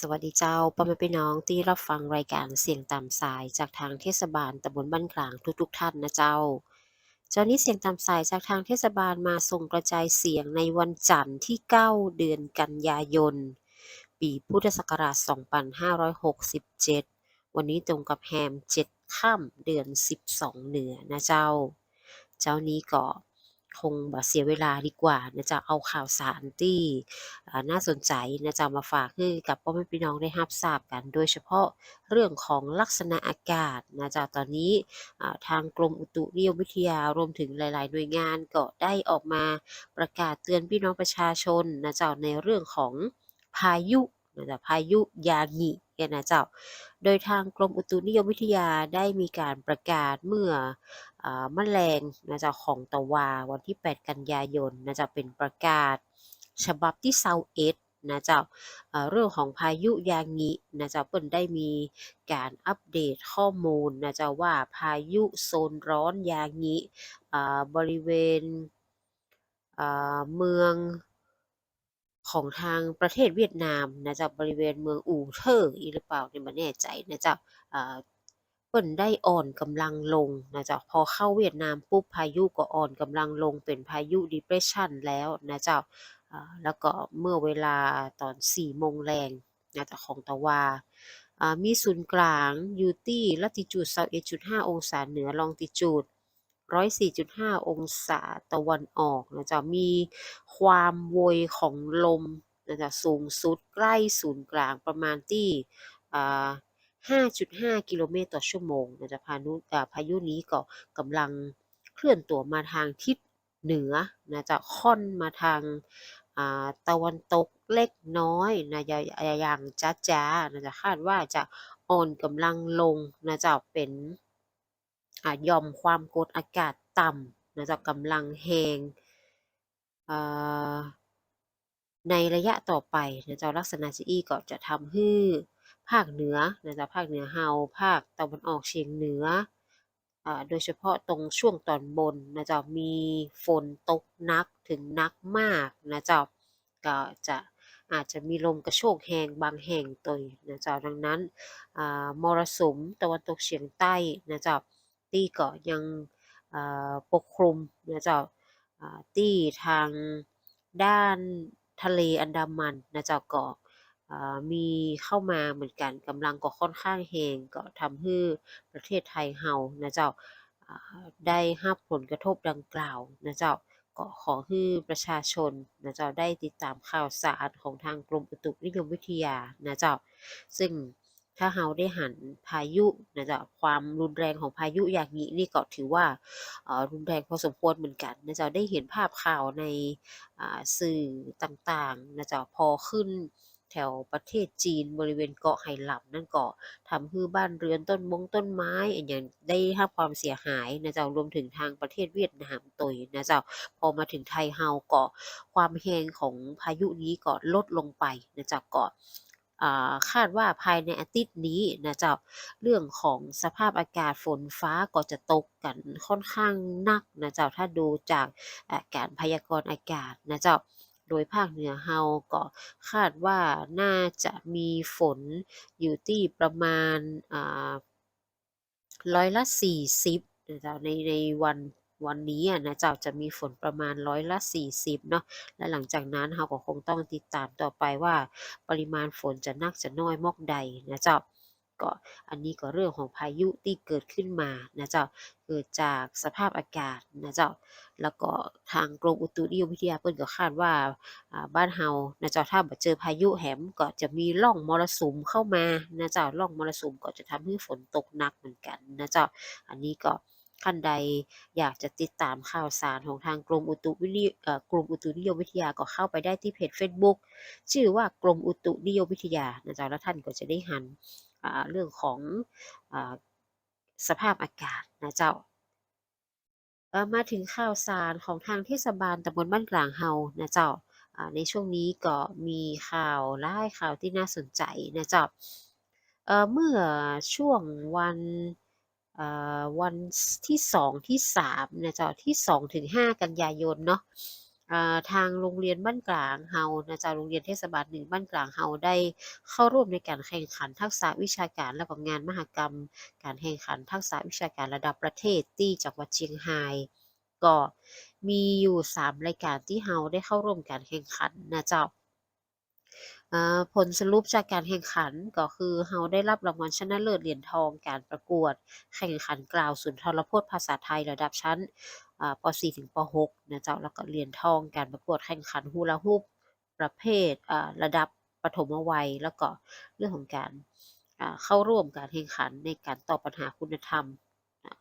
สวัสดีเจ้าพ่อแม่พี่น้องที่รับฟังรายการเสียงตามสายจากทางเทศบาลตำบลบ้านกลางทุกๆท่านนะเจ้า เจ้านี้เสียงตามสายจากทางเทศบาลมาส่งกระจายเสียงในวันจันทร์ที่ 9 เดือนกันยายน ปีพุทธศักราช 2567 วันนี้ตรงกับแฮม 7 ค่ำเดือน 12 เหนือนะเจ้า เจ้านี้ก็ คงบ่เสียเวลาดีกว่านะจ๊ะเอาข่าวสารที่น่าสนใจนะจ๊ะมาฝากให้กับพ่อแม่พี่น้องได้รับทราบกัน โดยเฉพาะเรื่องของลักษณะอากาศนะจ๊ะตอนนี้ทางกรมอุตุนิยมวิทยารวมถึงหลาย ๆ หน่วยงานก็ได้ออกมาประกาศเตือนพี่น้องประชาชนนะจ๊ะในเรื่องของพายุนะจ๊ะพายุยางิเนี่ยนะเจ้า โดยทางกรมอุตุนิยมวิทยาได้มีการประกาศเมื่อ อ่าแมลงนะจ๊ะของตะวาวันที่ 8 กันยายนนะจ๊ะเป็นประกาศฉบับที่21นะเจ้าอ่าเรื่องของพายุยางินะจ๊ะเปิ้นได้มีการอัปเดตข้อมูลนะจ๊ะว่าพายุโซนร้อนยางิบริเวณเมืองของทางประเทศเวียดนามนะเจ้าบริเวณเมืองอู่เท่ออีหรือเปล่าเนี่ยบ่แน่ใจนะเจ้าอ่า เปิ้นได้อ่อนกำลังลงนะจ้าพอเข้าเวียดนามปุ๊บพายุก็อ่อนกำลังลงเป็นพายุ depression แล้วนะจ้าอ่าแล้วก็เมื่อเวลาตอน4โมงแลงนะจ้าของตะวาอ่ามีศูนย์กลางอยู่ที่ latitude 21.5 องศาเหนือ longitude 104.5 องศาตะวันออกนะจ๊ะมีความโวยของลมนะจ๊ะสูงสุดใกล้ศูนย์กลางประมาณที่อ่า 5.5 กิโลเมตรต่อชั่วโมงนะจ๊ะพานุพายุนี้ก็กำลังเคลื่อนตัวมาทางทิศเหนือนะจะค่อนมาทางาตะวันตกเล็กน้อยนะอย่าอย่างจ๊ะๆนะจะคาดว่าจะอ่อนกำลังลงนะจะเป็นอยอมความกดอากาศต่ำนะจ้ากำลังแรงในระยะต่อไปนะเจ้าลักษณะจะอี้ก็จะทำให้ ภาคเหนือนะจ้าภาคเหนือเฮาภาคตะวันออกเฉียงเหนืออ่าโดยเฉพาะตรงช่วงตอนบนนะจ้ามีฝนตกนักถึงนักมากนะจ้าก็จะอาจจะมีลมกระโชกแรงบางแห่งตยนะจ้าดังนั้นอ่ามรสุมตะวันตกเฉียงใต้นะจ้าที่ก็ยังอ่าปกคลุมนะจ้าอ่าที่ทางด้านทะเลอันดามันนะเจ้าก็อ่า มีเข้ามาเหมือนกันกำลังก็ค่อนข้างแรงก็ทำให้ประเทศไทยเฮานะเจ้าได้รับผลกระทบดังกล่าวนะเจ้าก็ขอให้ประชาชนนะเจ้าได้ติดตามข่าวสารของทางกรมอุตุนิยมวิทยานะเจ้าซึ่งถ้าเราได้หันพายุนะจ๊ะความรุนแรงของพายุอย่างนี้นี่ก็ถือว่ารุนแรงพอสมควรเหมือนกันนะจ๊ะได้เห็นภาพข่าวในสื่อต่างๆนะจ๊ะพอขึ้น แถวประเทศจีนบริเวณเกาะไหหลำนั่นก็ทำให้บ้านเรือนต้นมงต้นไม้อันอย่างได้รับความเสียหายนะจ๊ะรวมถึงทางประเทศเวียดนามตุยนะจ๊ะพอมาถึงไทยเฮาก็ความแรงของพายุนี้ก็ลดลงไปนะจ๊ะก็อ่าคาดว่าภายในอาทิตย์นี้นะเจ้าเรื่องของสภาพอากาศฝนฟ้าก็จะตกกันค่อนข้างหนักนะเจ้าถ้าดูจากอาการพยากรณ์อากาศนะเจ้า โดยภาคเหนือเฮาก็คาดว่าน่าจะมีฝนอยู่ที่ประมาณร้อยละ 40นะเจ้าในในวันวันนี้อะนะเจ้าจะมีฝนประมาณร้อยละ 40 เนาะ และหลังจากนั้นเราก็คงต้องติดตามต่อไปว่า ปริมาณฝนจะนักจะน้อยมอกใดนะเจ้า ก็อันนี้ก็เรื่องของพายุที่เกิดขึ้นมานะเจ้าเกิดจากสภาพอากาศนะเจ้าแล้วก็ทางกรมอุตุนิยมวิทยาเพิ่นก็คาดว่าบ้านเฮานะเจ้าถ้าเจอพายุแหมก็จะมีร่องมรสุมเข้ามานะเจ้าร่องมรสุมก็จะทำให้ฝนตกหนักเหมือนกันนะเจ้าอันนี้ก็ท่านใดอยากจะติดตามข่าวสารของทางกรมอุตุวิริเอ่อกรมอุตุนิยมวิทยาก็เข้าไปได้ที่เพจเฟซบุ๊กชื่อว่ากรมอุตุนิยมวิทยานะจ๊ะแล้วท่านก็จะได้หัน เรื่องของอสภาพอากาศนะเจ้ามาถึงข่าวสารของทางเทศบาลตำบลบ้านกลางเฮานะเจ้าาในช่วงนี้ก็มีข่าวหลายข่าวที่น่าสนใจนะเจ้าเอ่อเมื่อช่วงวันวันที่2ที่3นะเจ้าที่2ถึง5กันยายนเนาะ ทางโรงเรียนบ้านกลางเฮานะเจ้าโรงเรียนเทศบาลหนึ่งบ้านกลางเฮาได้เข้าร่วมในการแข่งขันทักษะวิชาการและก็งานมหกรรม การแข่งขันทักษะวิชาการระดับประเทศที่จังหวัดเชียงรายก็มีอยู่ 3 รายการที่เฮาได้เข้าร่วมการแข่งขันนะเจ้า ผลสรุปจากการแข่งขันก็คือเราได้รับรางวัลชนะเลิศเหรียญทองการประกวด แข่งขันกล่าวสุนทรพจน์ภาษาไทยระดับชั้นป.4 ถึงป.6 นะเจ้าแล้วก็เหรียญทองการประกวดแข่งขัน Hula Hoop ประเภทระดับปฐมวัย แล้วก็เรื่องของการเข้าร่วมการแข่งขันในการตอบปัญหาคุณธรรม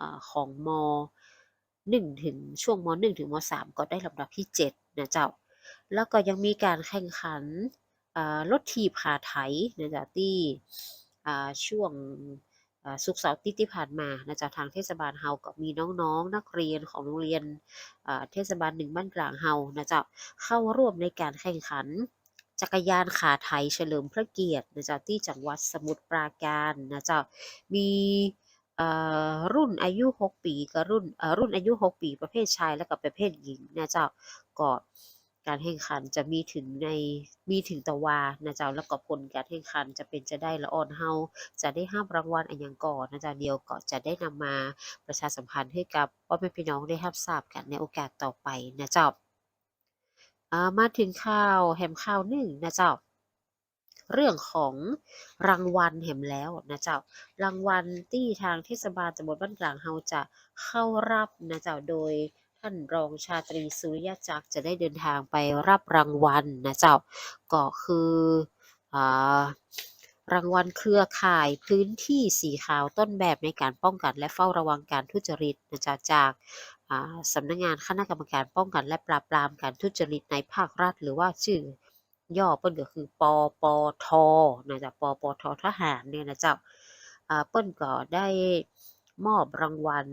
อของม.1 ถึงช่วงม.1 ถึงม.3 ก็ได้ลำดับที่7นะเจ้าแล้วก็ยังมีการแข่งขัน รถถีบขาไถนะจ้าที่ช่วงอ่าศุกเสาร์ที่ผ่านมานะจ้าทางเทศบาลเราก็มีน้องๆนักเรียนของโรงเรียนเทศบาล1บ้านกลางเรานะจ้าเข้าร่วมในการแข่งขัน จักรยานขาไถเฉลิมพระเกียรตินะจ้าที่จังหวัดสมุทรปราการนะจ้ามีรุ่นอายุ 6 ปีกับรุ่นรุ่นอายุ 6 ปีประเภทชายและก็ประเภทหญิงนะจ้าก็ การแข่งขันจะมีถึงในมีถึงตะวานะเจ้าแล้วก็ผลการแข่งขันจะเป็นจะได้ละอ่อนเราจะได้รับรางวัลอิหยังก่อนนะเจ้าเดียวก็จะได้นำมาประชาสัมพันธ์ให้กับพ่อแม่พี่น้องได้รับทราบกันในโอกาสต่อไปนะเจ้าอ่ามาถึงข่าวแฮมข่าวหนึ่งนะเจ้าเรื่องของรางวัลแฮ่มแล้วนะเจ้ารางวัลที่ทางเทศบาลตำบลบ้านกลางเราจะเข้ารับนะเจ้าโดย ท่านรองชาตรีสุริยจักรจะได้เดินทางไปรับรางวัลนะเจ้าก็คืออ่ารางวัลเครือข่ายพื้นที่สีขาวต้นแบบในการป้องกันและเฝ้าระวังการทุจริตนะจ้าจากอ่าสำนักงานคณะกรรมการป้องกันและปราบปรามการทุจริตในภาครัฐ หรือว่าชื่อย่อเพิ่นก็คือปปท.นะจ้าปปท.ทหารเนี่ยนะเจ้าอ่าเพิ่นก็ได้มอบรางวัล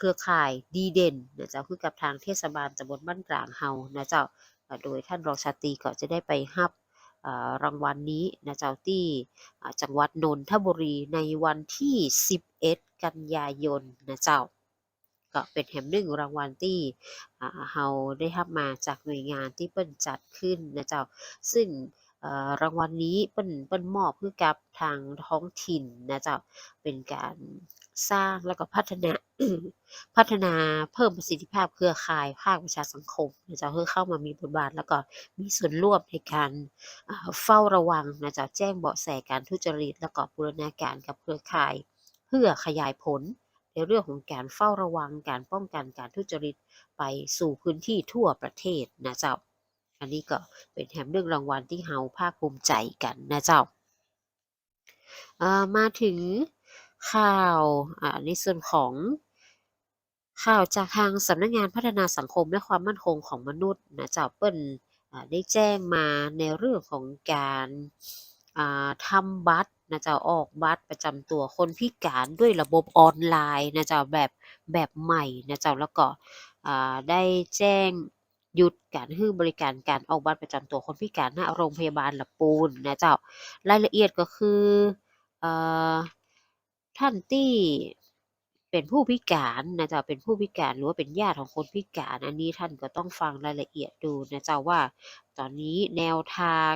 เครือข่ายดีเด่นนะเจ้าคือกับทางเทศบาลตำบลบ้านกลางเรานะเจ้าโดยท่านรองชาตรีก็จะได้ไปรับรางวัลนี้นะเจ้าที่จังหวัดนนทบุรีในวันที่ 11 กันยายนนะเจ้าก็เป็นแฮ่มหนึ่งรางวัลที่เราได้รับมาจากหน่วยงานที่เพิ่นจัดขึ้นนะเจ้าซึ่งรางวัลนี้เพิ่นเพิ่นมอบให้กับทางท้องถิ่นนะเจ้าเป็นการ สร้างแล้วก็พัฒนาพัฒนาเพิ่มประสิทธิภาพเครือข่าย ภาคประชาสังคมนะเจ้าให้เข้ามามีบทบาท แล้วก็มีส่วนร่วมในการเฝ้าระวังนะเจ้าแจ้งเบาะแสการทุจริต แล้วก็บูรณาการกับเครือข่าย เพื่อขยายผลในเรื่องของการเฝ้าระวังการป้องกันการทุจริตไปสู่พื้นที่ทั่วประเทศนะเจ้า อันนี้ก็เป็นแฮมหนึ่องรางวัลที่เราภาคภูมิใจกันนะเจ้าามาถึง ข่าวอ่าในส่วนของข่าวจากทางสำนักงานพัฒนาสังคมและความมั่นคงของมนุษย์นะเจ้าเปิ้นอ่าได้แจ้งมาในเรื่องของการอ่าทำบัตรนะเจ้าออกบัตรประจำตัวคนพิการด้วยระบบออนไลน์นะเจ้าแบบแบบใหม่นะเจ้าแล้วก็อ่าได้แจ้งหยุดการให้บริการการออกบัตรประจำตัวคนพิการณโรงพยาบาลละปูนนะเจ้ารายละเอียดก็คืออ่อ ท่านที่เป็นผู้พิการนะเจ้าเป็นผู้พิการหรือว่าเป็นญาติของคนพิการ อันนี้ท่านก็ต้องฟังรายละเอียดดูนะเจ้าว่า ตอนนี้แนวทาง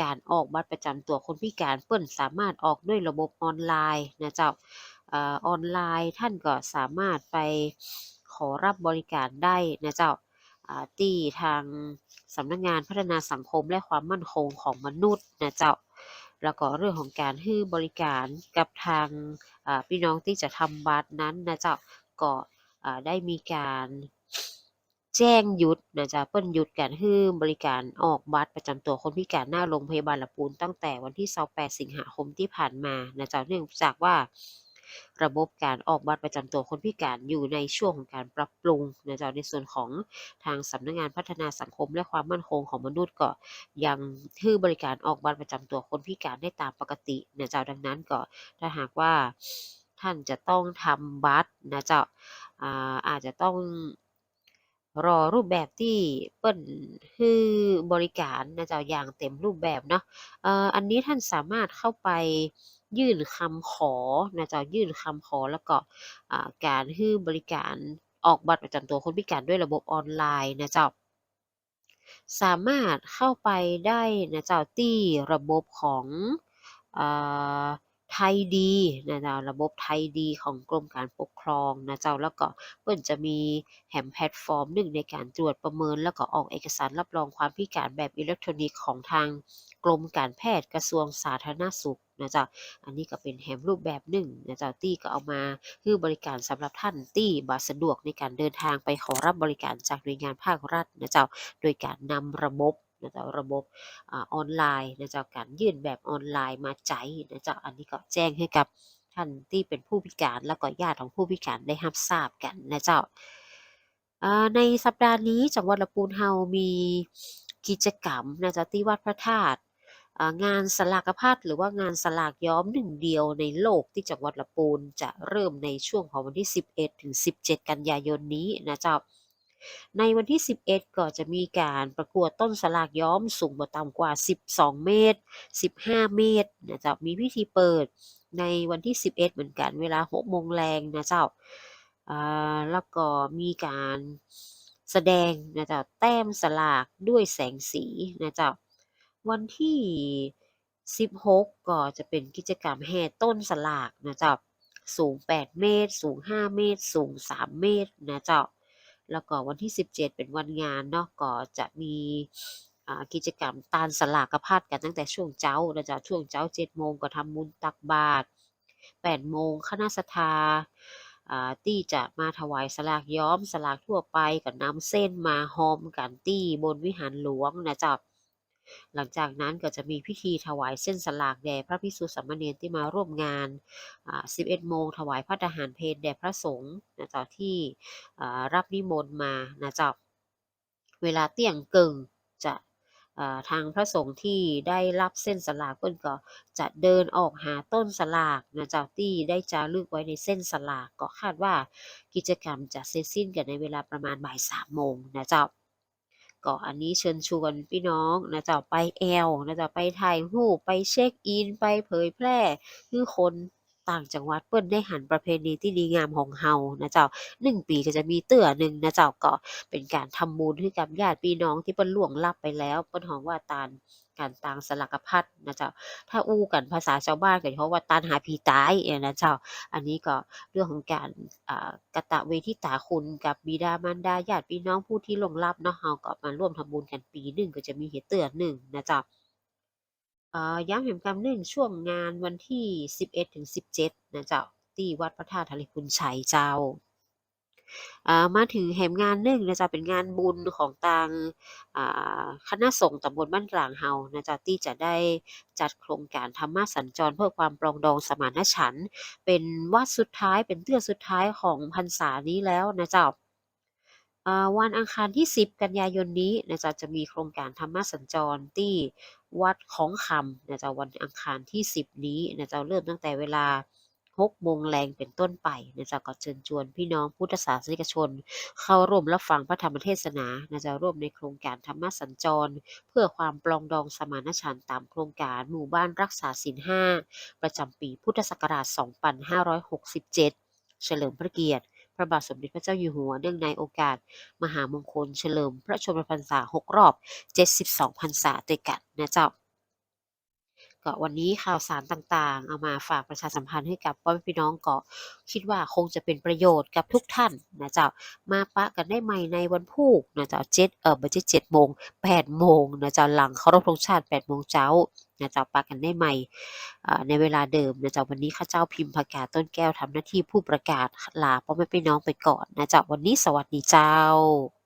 การออกบัตรประจำตัวคนพิการเปิ้นสามารถออกด้วยระบบออนไลน์นะเจ้าออนไลน์ท่านก็สามารถไปขอรับบริการได้นะเจ้าที่ทางสำนักงานพัฒนาสังคมและความมั่นคงของมนุษย์นะเจ้า แล้วก็เรื่องของการให้บริการกับทางพี่น้องที่จะทำบัตรนั้นนะเจ้าก็ได้มีการแจ้งหยุดนะจ๊ะเปิ้นหยุดการให้บริการออกบัตรประจำตัวคนพิการหน้าโรงพยาบาลละปูนตั้งแต่วันที่28สิงหาคมที่ผ่านมานะจ๊ะเนื่องจากว่า ระบบการออกบัตรประจำตัวคนพิการอยู่ในช่วงของการปรับปรุงนะจ้าในส่วนของทางสำนักงานพัฒนาสังคมและความมั่นคงของมนุษย์ก็ยังให้บริการออกบัตรประจำตัวคนพิการได้ตามปกตินะจ้าดังนั้นก็ถ้าหากว่าท่านจะต้องทำบัตรนะจ้าอ่าอาจจะต้องรอรูปแบบที่เปิ้นให้บริการนะจ้าอย่างเต็มรูปแบบเนาะอันนี้ท่านสามารถเข้าไป ยื่นคำขอนะเจ้ายื่นคำขอแล้วก็การให้บริการออกบัตรประจำตัวคนพิการด้วยระบบออนไลน์นะเจ้าสามารถเข้าไปได้นะเจ้าที่ระบบของอไทยดีนะเจ้าระบบไทยดีของกรมการปกครองนะเจ้าแล้วก็เพิ่นจะมีแหมแพลตฟอร์มหนึ่งในการตรวจประเมิน แล้วก็ออกเอกสารรับรองความพิการแบบอิเล็กทรอนิกส์ของทาง กรมการแพทย์กระทรวงสาธารณสุขนะเจ้าอันนี้ก็เป็นแหมรูปแบบหนึ่งนะเจ้าที่ก็เอามาคือบริการสำหรับท่านที่บ่สะดวกในการเดินทางไปขอรับบริการจากหน่วยงานภาครัฐนะเจ้าโดยการนำระบบนะเจ้าระบบอออนไลน์นะเจ้าการยื่นแบบออนไลน์มาใช้นะเจ้าอันนี้ก็แจ้งให้กับท่านที่เป็นผู้พิการแล้วก็ญาติของผู้พิการได้รับทราบกันนะเจ้าในสัปดาห์นี้จังหวัดลำพูนเฮามีกิจกรรมนะเจ้าที่วัดพระธาตุ งานสลากพัดหรือว่างานสลากย้อมหนึ่งเดียวในโลกที่จังหวัดลำพูนจะเริ่มในช่วงของวันที่ 11 ถึง 17 กันยายนนี้นะเจ้าในวันที่ 11 ก็จะมีการประกวดต้นสลากย้อมสูงบ่ต่ำกว่า 12 เมตร 15 เมตรนะเจ้ามีพิธีเปิดในวันที่ 11 เหมือนกันเวลา6โมงแรงนะเจ้าแล้วก็มีการแสดงนะเจ้าแต้มสลากด้วยแสงสีนะเจ้า วันที่ 16 ก็จะเป็นกิจกรรมแห่ต้นสลากนะเจ้าสูง 8 เมตร สูง 5 เมตร สูง 3 เมตรนะเจ้าแล้วก็วันที่ 17 เป็นวันงานเนาะก็จะมีอ่ากิจกรรมตานสลากกระพัดกันตั้งแต่ช่วงเจ้านะจ๊ะช่วงเจ้า7โมงก็ทำบุญตักบาตร8โมงคณะศรัทธาอ่าที่จะมาถวายสลากย้อมสลากทั่วไปก็นำเส้นมาฮ้อมกันที่บนวิหารหลวงนะจ๊ะ หลังจากนั้นก็จะมีพิธีถวายเส้นสลากแด่พระภิกษุสามเณรที่มาร่วมงาน 11 โมงถวายพระทหารเพลแด่พระสงฆ์นะจ๊ะที่รับนิมนต์มานะจ้าเวลาเที่ยงกึ่งจะทางพระสงฆ์ที่ได้รับเส้นสลากเพิ่นก็จะเดินออกหาต้นสลากนะเจ้าที่ได้จารึกไว้ในเส้นสลากก็คาดว่ากิจกรรมจะเสร็จสิ้นกันในเวลาประมาณบ่ายสามโมงนะเจ้า ก็อันนี้เชิญชวนพี่น้องนะเจ้าไปแอลนะเจ้าไปถ่ายรูปไปเช็คอิน ไปเผยแพร่คือคนต่างจังหวัดเปิ้นได้หันประเพณีที่ดีงามของเฮานะเจ้า1ปีก็จะมีเตื้อหนึ่งนะเจ้าก็เป็นการทำบุญให้กับญาติพี่น้องที่เปิ้นล่วงลับไปแล้วเปิ้นหองว่าตาน การตางสลักพัดนะเจ้า ถ้าอู้กันภาษาชาวบ้านก็สิฮ้องว่าตานหาผีตายอะนะเจ้า อันนี้ก็เรื่องของการอ่ากตเวทิตาคุณกับบิดามารดาญาติพี่น้องผู้ที่ลงลับเนาะเฮาก็มาร่วมทำบุญกันปีหนึ่งก็จะมีเฮ็ดเตื้อหนึ่งนะเจ้าย้ำแห่งกำเนื่องช่วงงานวันที่ 11-17 นะเจ้า ที่วัดพระธาตุทะเลคุณชัยเจ้า มาถึงแหมงานหนึ่งนะจ้าเป็นงานบุญของทางคณะสงฆ์ตำบลบ้านกลางเฮานะจ้าที่จะได้จัดโครงการธรรมสัญจรเพื่อความปรองดองสมานฉันท์เป็นวัดสุดท้ายเป็นเทื่อสุดท้ายของพรรษานี้แล้วนะจ้าอ่าวันอังคารที่ 10 กันยายนนี้นะจ๊ะจะมีโครงการธรรมสัญจรที่วัดของคำนะจ๊ะวันอังคารที่ 10 นี้นะจ๊ะเริ่มตั้งแต่เวลา 6โมงแรงเป็นต้นไปนะจ๊ะก็เชิญชวนพี่น้องพุทธศาสนิกชน เข้าร่วมรับฟังพระธรรมเทศนานะจ๊ะร่วมในโครงการธรรมสัญจร เพื่อความปรองดองสมานฉันท์ตามโครงการหมู่บ้านรักษาศีล5ประจำปีพุทธศักราช 2567 เฉลิมพระเกียรติพระบาทสมเด็จพระเจ้าอยู่หัวเนื่องในโอกาส มหามงคลเฉลิมพระชนมพรรษา 6 รอบ 72 พรรษาด้วยกันนะเจ้า ก็วันนี้ข่าวสารต่างๆ เอามาฝากประชาสัมพันธ์ให้กับพ่อแม่พี่น้องก็คิดว่าคงจะเป็นประโยชน์กับทุกท่านนะเจ้ามาปะกันได้ใหม่ในวันพุธนะเจ้าเจ็ดเอ่อบ่ใช่7โมง8โมงนะเจ้าหลังเคารพธงชาติ8โมงเช้านะเจ้าปะกันได้ใหม่ในเวลาเดิมนะเจ้าวันนี้ข้าเจ้าพิมพ์ประกาศต้นแก้วทำหน้าที่ผู้ประกาศลาพ่อแม่พี่น้องไปก่อนนะเจ้าวันนี้สวัสดีเจ้า